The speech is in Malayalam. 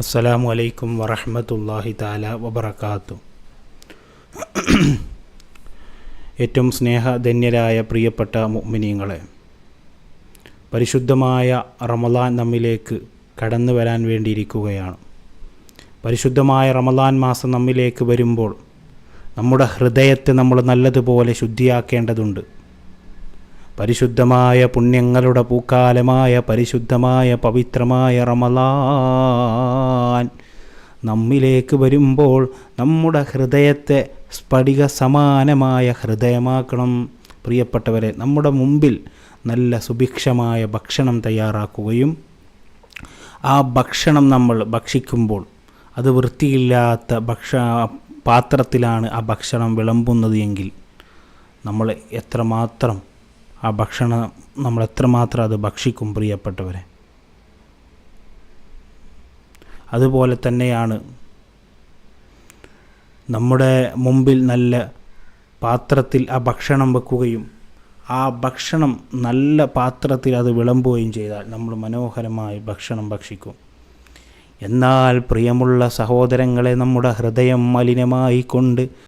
അസ്സലാമു അലൈക്കും വറഹ്മത്തുള്ളാഹി താല വബർക്കാത്തു ഏറ്റവും സ്നേഹധന്യരായ പ്രിയപ്പെട്ട മുഅ്മിനീങ്ങളെ പരിശുദ്ധമായ റമലാൻ നമ്മിലേക്ക് കടന്നു വരാൻ വേണ്ടിയിരിക്കുകയാണ്. പരിശുദ്ധമായ റമലാൻ മാസം നമ്മിലേക്ക് വരുമ്പോൾ നമ്മുടെ ഹൃദയത്തെ നമ്മൾ നല്ലതുപോലെ ശുദ്ധിയാക്കേണ്ടതുണ്ട്. പരിശുദ്ധമായ പുണ്യങ്ങളുടെ പൂക്കാലമായ പരിശുദ്ധമായ പവിത്രമായ റമലാൻ നമ്മിലേക്ക് വരുമ്പോൾ നമ്മുടെ ഹൃദയത്തെ സ്ഫടിക സമാനമായ ഹൃദയമാക്കണം. പ്രിയപ്പെട്ടവരെ നമ്മുടെ മുമ്പിൽ നല്ല സുഭിക്ഷമായ ഭക്ഷണം തയ്യാറാക്കുകയും ആ ഭക്ഷണം നമ്മൾ ഭക്ഷിക്കുമ്പോൾ അത് വൃത്തിയില്ലാത്ത ഭക്ഷ പാത്രത്തിലാണ് ആ ഭക്ഷണം വിളമ്പുന്നത് എങ്കിൽ നമ്മൾ എത്രമാത്രം ആ ഭക്ഷണം നമ്മൾ എത്രമാത്രം അത് ഭക്ഷിക്കും പ്രിയപ്പെട്ടവരെ. അതുപോലെ തന്നെയാണ്. നമ്മുടെ മുമ്പിൽ നല്ല പാത്രത്തിൽ ആ ഭക്ഷണം വെക്കുകയും ആ ഭക്ഷണം നല്ല പാത്രത്തിൽ അത് വിളമ്പുകയും ചെയ്താൽ നമ്മൾ മനോഹരമായി ഭക്ഷണം ഭക്ഷിക്കും. എന്നാൽ പ്രിയമുള്ള സഹോദരങ്ങളെ നമ്മുടെ ഹൃദയം മലിനമായി കൊണ്ട്